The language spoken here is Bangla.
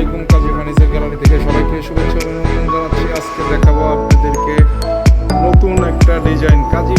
আলাইকুম, কাজী ফার্নিচার গ্যালারি থেকে সবাইকে শুভেচ্ছা অভিনন্দন জানাচ্ছি। আজকে দেখাবো আপনাদেরকে নতুন একটা ডিজাইন কাজী